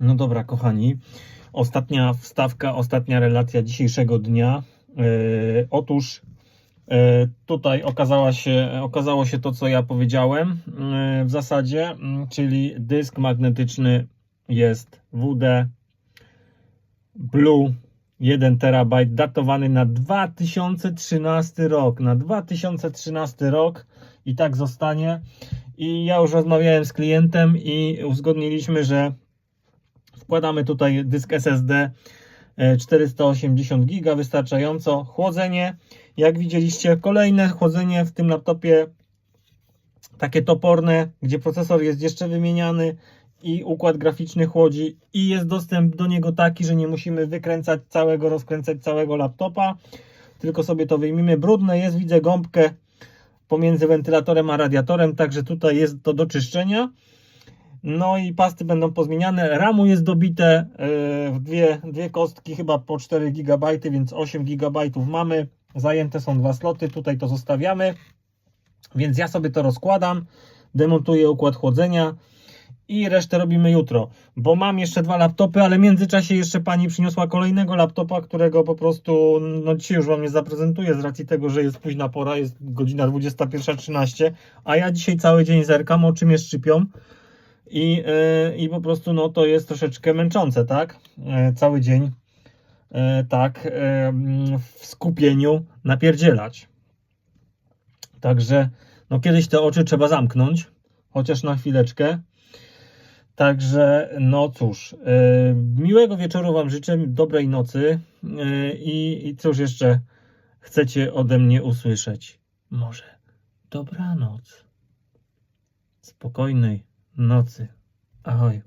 No dobra, kochani. Ostatnia wstawka, ostatnia relacja dzisiejszego dnia. Yy, otóż yy, tutaj się, okazało się to, co ja powiedziałem yy, w zasadzie, czyli dysk magnetyczny jest WD Blue 1 terabajt, datowany na 2013 rok. Na 2013 rok i tak zostanie. I ja już rozmawiałem z klientem i uzgodniliśmy, że Wkładamy tutaj dysk SSD e, 480 GB, wystarczająco. Chłodzenie, jak widzieliście, kolejne chłodzenie w tym laptopie, takie toporne, gdzie procesor jest jeszcze wymieniany i układ graficzny chłodzi i jest dostęp do niego taki, że nie musimy wykręcać całego, rozkręcać całego laptopa, tylko sobie to wyjmijmy. Brudne jest, widzę gąbkę pomiędzy wentylatorem a radiatorem, także tutaj jest to do czyszczenia. No i pasty będą pozmieniane. Ramu jest dobite yy, w dwie, dwie kostki, chyba po 4 GB, więc 8 GB mamy. Zajęte są dwa sloty, tutaj to zostawiamy. Więc ja sobie to rozkładam, demontuję układ chłodzenia i resztę robimy jutro. Bo mam jeszcze dwa laptopy, ale w międzyczasie jeszcze pani przyniosła kolejnego laptopa, którego po prostu no dzisiaj już wam nie zaprezentuję z racji tego, że jest późna pora, jest godzina 21.13, a ja dzisiaj cały dzień zerkam, oczy mnie szczypią. I, yy, I po prostu no, to jest troszeczkę męczące, tak? Yy, cały dzień yy, tak yy, w skupieniu napierdzielać. Także no, kiedyś te oczy trzeba zamknąć, chociaż na chwileczkę. Także no cóż, miłego wieczoru Wam życzę, dobrej nocy i, i cóż jeszcze chcecie ode mnie usłyszeć? Może dobranoc. Spokojnej nocy. Ahoj.